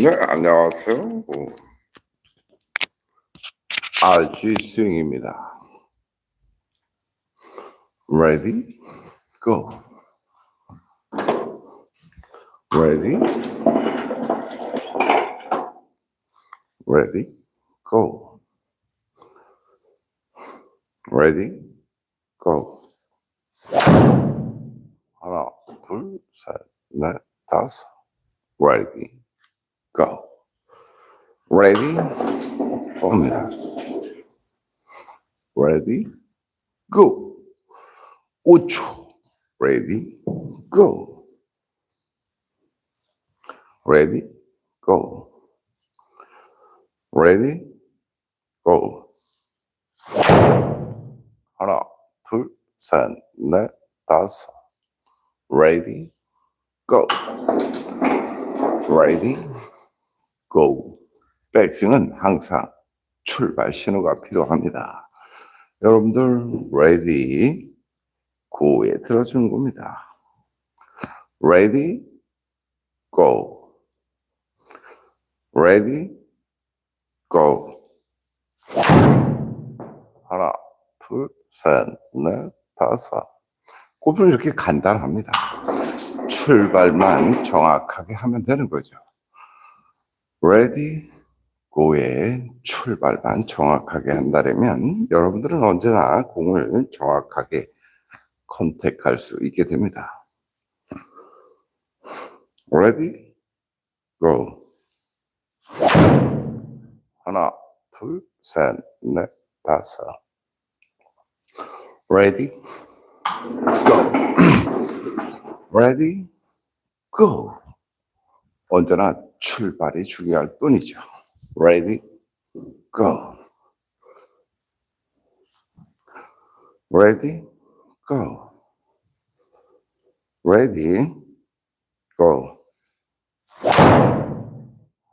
네, 안녕하세요. RG 스윙입니다. Ready, go. Ready, ready, go. Ready, go. 하나, 둘, 셋, 넷, 다섯. Ready, go. Ready, 옵니다. Ready, go. 5초. Ready, go. Ready, go. Ready, go. 하나, 둘, 셋, 넷, 다섯. Ready, go. Ready, go. 백스윙은 항상 출발 신호가 필요합니다. 여러분들 ready, go에 들어주는 겁니다. Ready, go. Ready, go. 하나, 둘, 셋, 넷, 다섯. 골프는 이렇게 간단합니다. 출발만 정확하게 하면 되는 거죠. Ready, go의 출발만 정확하게 한다면 여러분들은 언제나 공을 정확하게 컨택할 수 있게 됩니다. Ready, go. 하나, 둘, 셋, 넷, 다섯. Ready, go. Ready, go. 언제나 출발이 중요할 뿐이죠. Ready, go. Ready, go. Ready, go.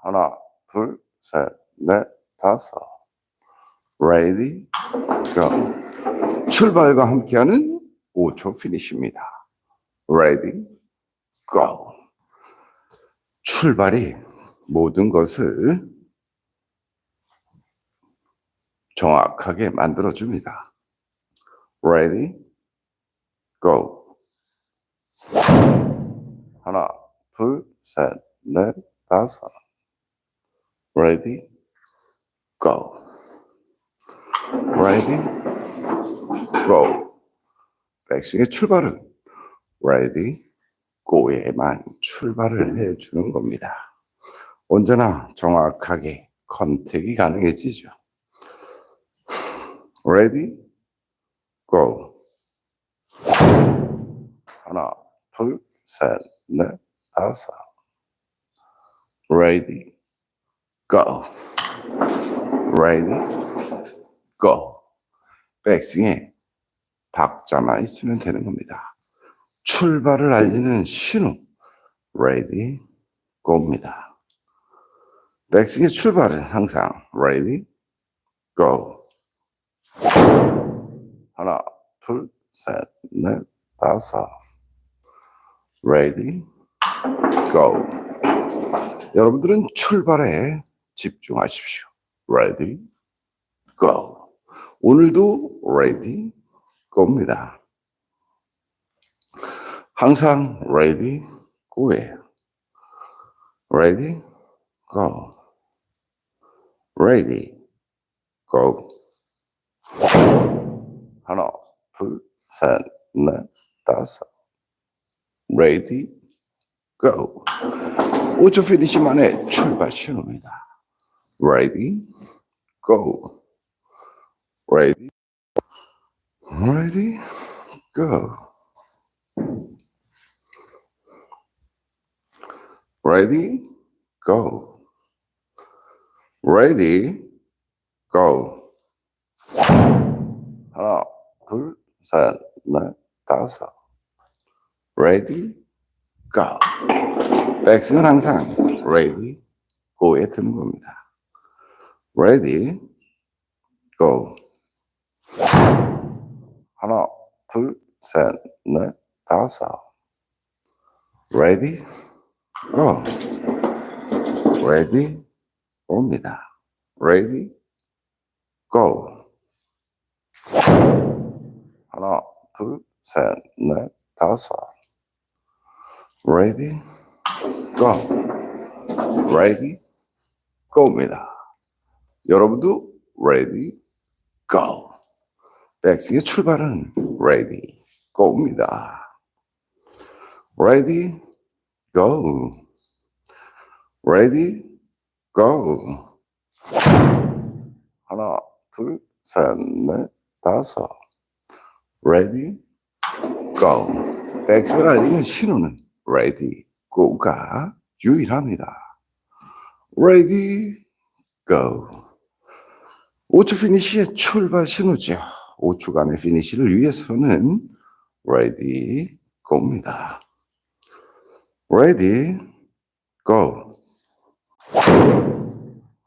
하나, 둘, 셋, 넷, 다섯. Ready, go. 출발과 함께하는 5초 피니시입니다. Ready, go. 출발이 모든 것을 정확하게 만들어줍니다. Ready, go. 하나, 둘, 셋, 넷, 다섯. Ready, go. Ready, go. 백스윙의 출발은 Ready, go에만 출발을 해 주는 겁니다. 언제나 정확하게 컨택이 가능해지죠. Ready, go. 하나, 둘, 셋, 넷, 다섯. Ready, go. Ready, go. 백스윙에 박자만 있으면 되는 겁니다. 출발을 알리는 신호. Ready, go입니다. 백스윙의 출발은 항상 ready, go. 하나, 둘, 셋, 넷, 다섯. ready, go. 여러분들은 출발에 집중하십시오. ready, go. 오늘도 ready, go입니다. 항상 ready, go예요. ready, go. ready, go. 하나, 둘, 셋, 넷, 다섯. ready, go. 5초 피니시 만에 출발 신호입니다. ready, go. ready, ready, go. Ready, go. ready, go. 하나, 둘, 셋, 넷, 다섯. ready, go. 백스는 항상 ready, go에 드는 겁니다. ready, go. 하나, 둘, 셋, 넷, 다섯. ready, go. ready, go입니다. ready, go. 하나, 둘, 셋, 넷, 다섯. ready, go. ready, go입니다. 여러분도 ready, go. 백스의 출발은 ready, go입니다. ready, go. ready, go. 하나, 둘, 셋, 넷, 다섯. ready, go. 백스를 알리는 신호는 ready, go가 유일합니다. ready, go. 5초 피니시의 출발 신호죠. 5초간의 피니시를 위해서는 ready, go입니다. Ready, go.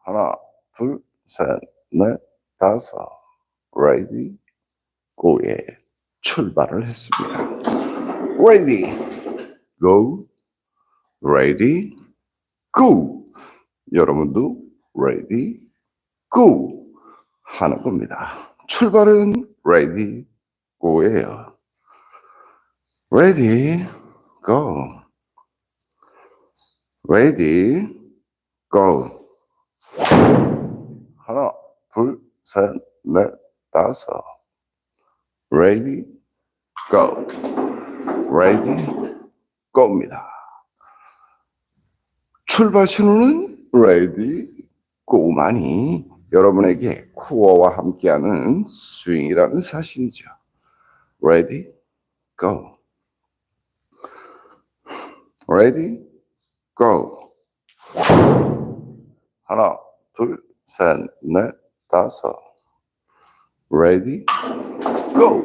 하나, 둘, 셋, 넷, 다섯. ready, go에 출발을 했습니다. ready, go, ready, go. 여러분도 ready, go 하는 겁니다. 출발은 ready, go예요. ready, go. Ready, go. 하나, 둘, 셋, 넷, 다섯. ready, go. ready, go입니다. 출발 신호는 ready, go만이 여러분에게 코어와 함께하는 스윙이라는 사실이죠. ready, go. ready, go. 하나, 둘, 셋, 넷, 다섯. ready, go.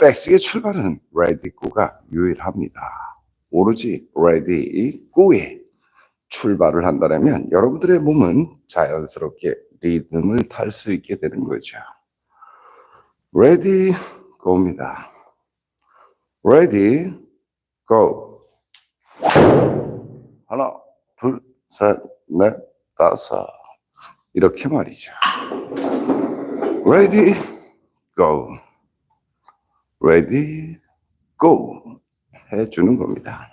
백스의 출발은 ready, go가 유일합니다. 오로지 ready, go에 출발을 한다면 여러분들의 몸은 자연스럽게 리듬을 탈 수 있게 되는 거죠. ready, go입니다. ready, go. 하나, 둘, 셋, 넷, 다섯. 이렇게 말이죠. ready, go. ready, go. 해주는 겁니다.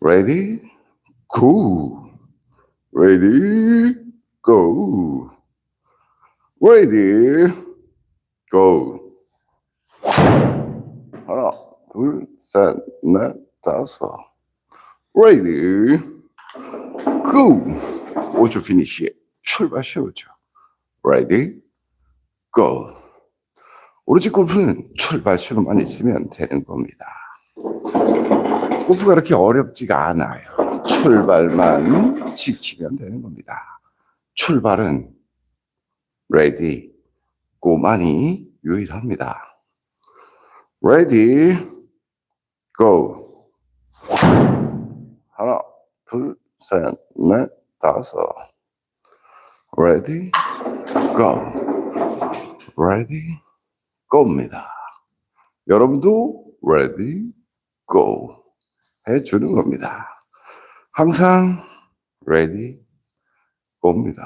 ready, go. ready, go. ready, go. 하나, 둘, 셋, 넷, 다섯. Ready, go. 5초 피니시 출발 시오죠. ready, go. 오로지 골프는 출발 신호만 있으면 되는 겁니다. 골프가 그렇게 어렵지가 않아요. 출발만 지키면 되는 겁니다. 출발은 ready, go만이 유일합니다. ready, go. 하나, 둘, 셋, 넷, 다섯. ready, go. ready, go입니다. 여러분도 ready, go 해주는 겁니다. 항상 ready, go입니다.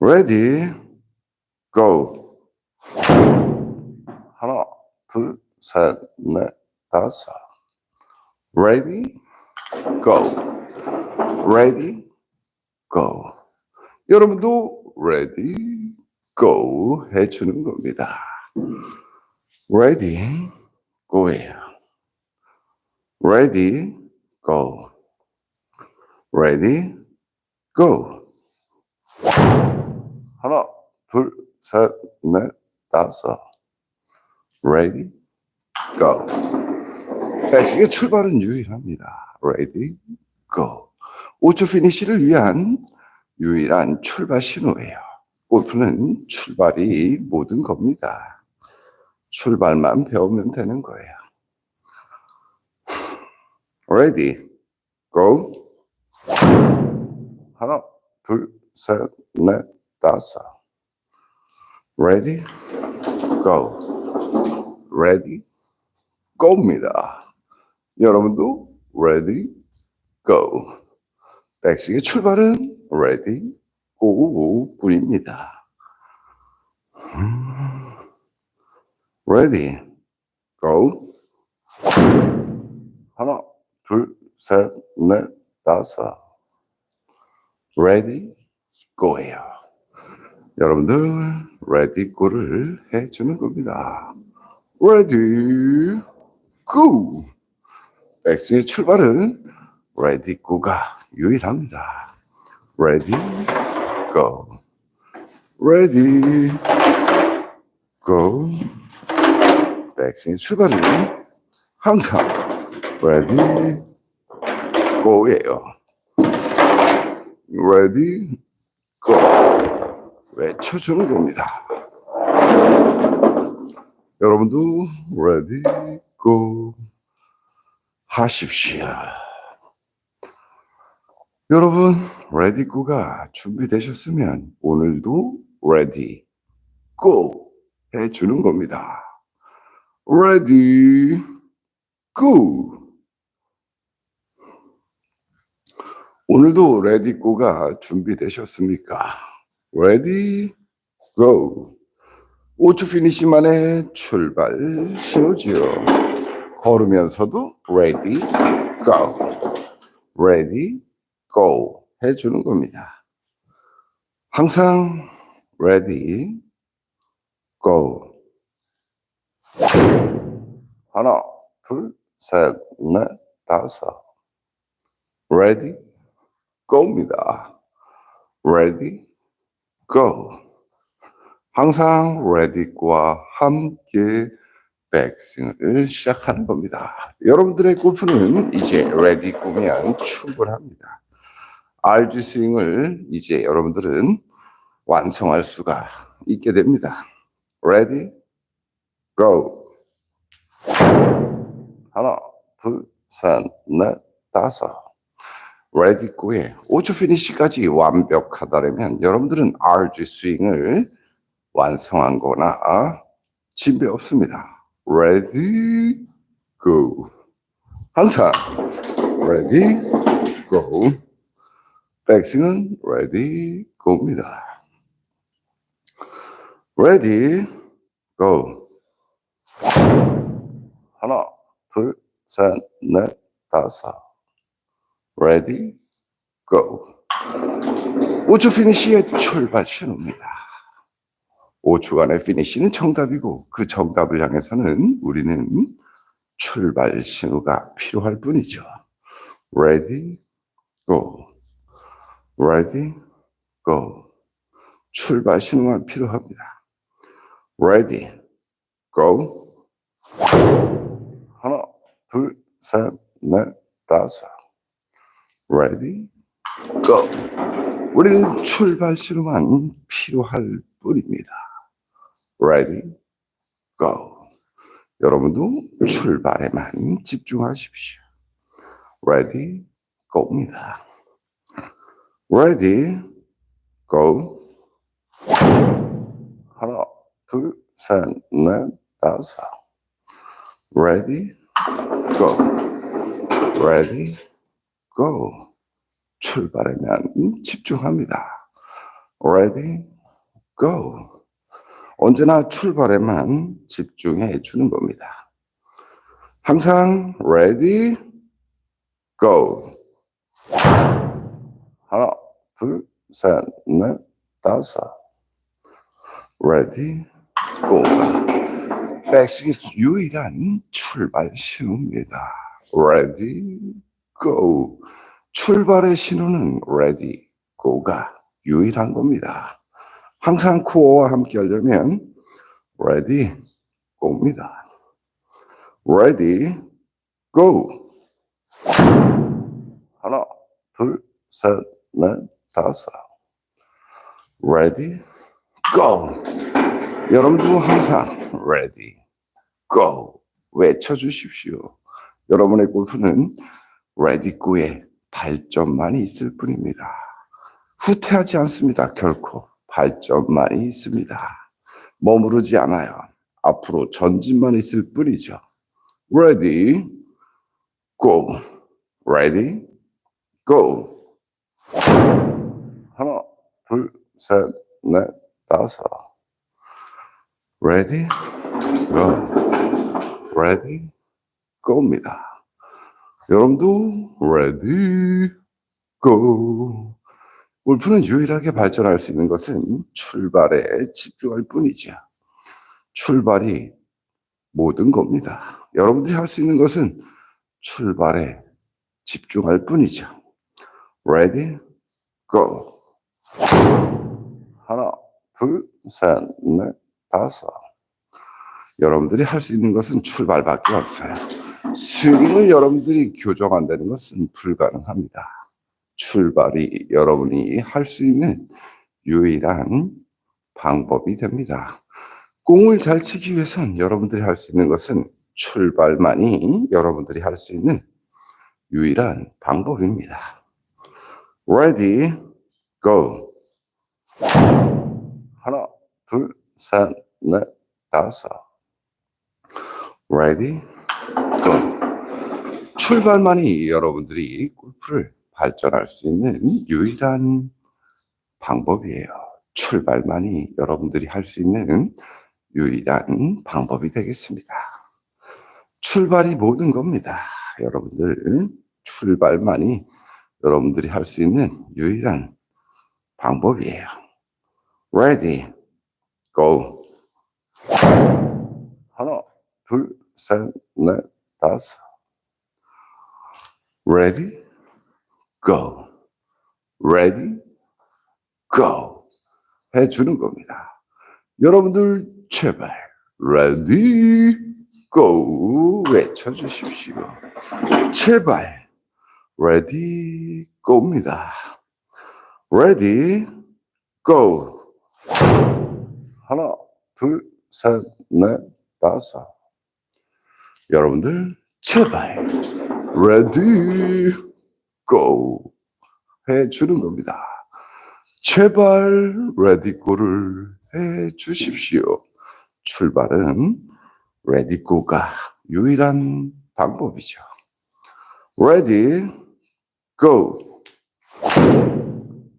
ready, go. 하나, 둘, 셋, 넷, 다섯. Ready, go. ready, go. 여러분도 ready, go 해주는 겁니다. ready, go예요. ready, go. ready, go. 하나, 둘, 셋, 넷, 다섯. ready, go. 백식의 출발은 유일합니다. ready, go. 5초 피니시를 위한 유일한 출발 신호예요. 골프는 출발이 모든 겁니다. 출발만 배우면 되는 거예요. Ready, go. 하나, 둘, 셋, 넷, 다섯. Ready, go. Ready, go입니다. 여러분도 ready, go. 백스윙의 출발은 ready, go 뿐입니다. 음, ready, go. 하나, 둘, 셋, 넷, 다섯. ready, go예요. 여러분들 ready, go를 해주는 겁니다. ready, go. 백스윙의 출발은 ready, go가 유일합니다. ready, go. ready, go. 백스윙 출발은 항상 ready, go예요. ready, go. 외쳐주는 겁니다. 여러분도 ready, go 하십시오. 여러분, go가 준비되셨으면 오늘도 ready, go 해주는 겁니다. ready, go. 오늘도 ready, go가 준비되셨습니까? ready, go. 5초 피니시만의 출발 신호지요. 걸으면서도 ready, go. ready, go 해주는 겁니다. 항상 ready, go. 하나, 둘, 셋, 넷, 다섯. ready, go입니다. ready, go. 항상 ready, go와 함께 백스윙을 시작하는 겁니다. 여러분들의 골프는 이제 ready, go면 충분합니다. RG 스윙을 이제 여러분들은 완성할 수가 있게 됩니다. ready, go. 하나, 둘, 셋, 넷, 다섯. 레디 고의 5초 피니시까지 완벽하다면 여러분들은 RG 스윙을 완성한 거나 진배 없습니다. Ready, go. 항상 ready, go. 백스윙은 ready, go입니다. Ready, go. 하나, 둘, 셋, 넷, 다섯. Ready, go. 5초 피니시의 출발 신호입니다. 5초간의 피니시는 정답이고 그 정답을 향해서는 우리는 출발 신호가 필요할 뿐이죠. Ready, go. Ready, go. 출발 신호만 필요합니다. Ready, go. 하나, 둘, 셋, 넷, 다섯. Ready, go. 우리는 출발 신호만 필요할 뿐입니다. Ready, go. 여러분도 출발에만 집중하십시오. Ready, go입니다. Ready, go. 하나, 둘, 셋, 넷, 다섯. Ready, go. Ready, go. 출발에만 집중합니다. Ready, go. 언제나 출발에만 집중해 주는 겁니다. 항상 ready, go. 하나, 둘, 셋, 넷, 다섯. ready, go. 백스윙의 유일한 출발 신호입니다. ready, go. 출발의 신호는 ready, go가 유일한 겁니다. 항상 코어와 함께 하려면 ready, go입니다. ready, go. 하나, 둘, 셋, 넷, 다섯. ready, go. 여러분도 항상 ready, go 외쳐주십시오. 여러분의 골프는 ready, go의 발전만이 있을 뿐입니다. 후퇴하지 않습니다. 결코 발전만이 있습니다. 머무르지 않아요. 앞으로 전진만 있을 뿐이죠. Ready, go. Ready, go. 하나, 둘, 셋, 넷, 다섯. Ready, go. Ready, go입니다. 여러분도 ready, go. 골프는 유일하게 발전할 수 있는 것은 출발에 집중할 뿐이죠. 출발이 모든 겁니다. 여러분들이 할 수 있는 것은 출발에 집중할 뿐이죠. Ready, go. 하나, 둘, 셋, 넷, 다섯. 여러분들이 할 수 있는 것은 출발밖에 없어요. 스윙을 여러분들이 교정한다는 것은 불가능합니다. 출발이 여러분이 할 수 있는 유일한 방법이 됩니다. 공을 잘 치기 위해선 여러분들이 할 수 있는 것은 출발만이 여러분들이 할 수 있는 유일한 방법입니다. Ready, go. 하나, 둘, 셋, 넷, 다섯. Ready, go. 출발만이 여러분들이 골프를 발전할 수 있는 유일한 방법이에요. 출발만이 여러분들이 할 수 있는 유일한 방법이 되겠습니다. 출발이 모든 겁니다. 여러분들, 출발만이 여러분들이 할 수 있는 유일한 방법이에요. Ready, go. 하나, 둘, 셋, 넷, 다섯. Ready, go. Ready, go. 해주는 겁니다. 여러분들, 제발, ready, go. 외쳐주십시오. 제발, ready, go입니다. ready, go. 하나, 둘, 셋, 넷, 다섯. 여러분들, 제발, ready, go. 해 주는 겁니다. 제발, go를 해 주십시오. 출발은 go가 유일한 방법이죠. ready, go.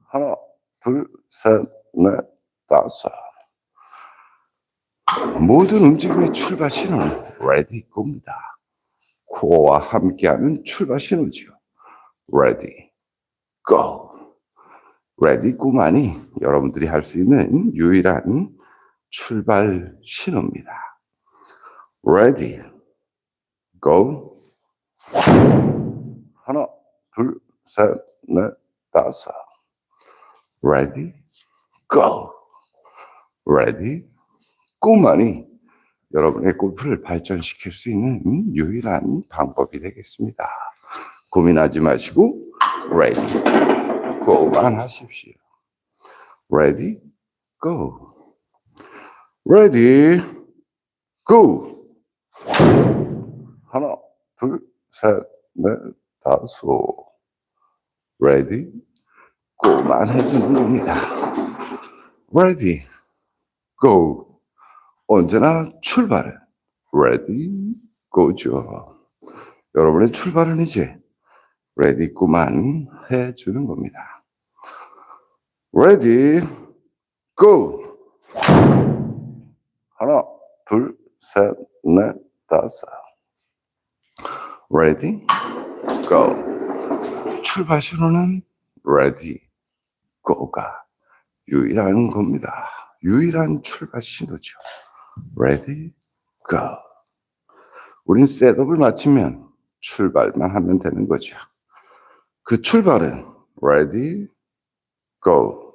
하나, 둘, 셋, 넷, 다섯. 모든 움직임의 출발 신호는 go입니다. 코어와 함께하는 출발 신호죠. Ready, go. ready, go만이 여러분들이 할 수 있는 유일한 출발 신호입니다. ready, go. 하나, 둘, 셋, 넷, 다섯. ready, go. ready, go만이 여러분의 골프를 발전시킬 수 있는 유일한 방법이 되겠습니다. 고민하지 마시고 ready, go만 하십시오. ready, go. ready, go. 하나, 둘, 셋, 넷, 다섯. ready, go만 해주는 겁니다. ready, go. 언제나 출발은 ready, go죠. 여러분의 출발은 이제 go만 해주는 겁니다. ready, go. 하나, 둘, 셋, 넷, 다섯. ready, go. 출발 신호는 ready, go가 유일한 겁니다. 유일한 출발 신호죠. ready, go. 우린 셋업을 마치면 출발만 하면 되는 거죠. 그 출발은 ready, go.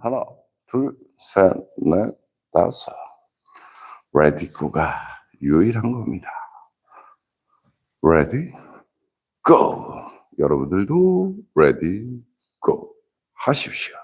하나, 둘, 셋, 넷, 다섯. ready, go가 유일한 겁니다. ready, go. 여러분들도 ready, go 하십시오.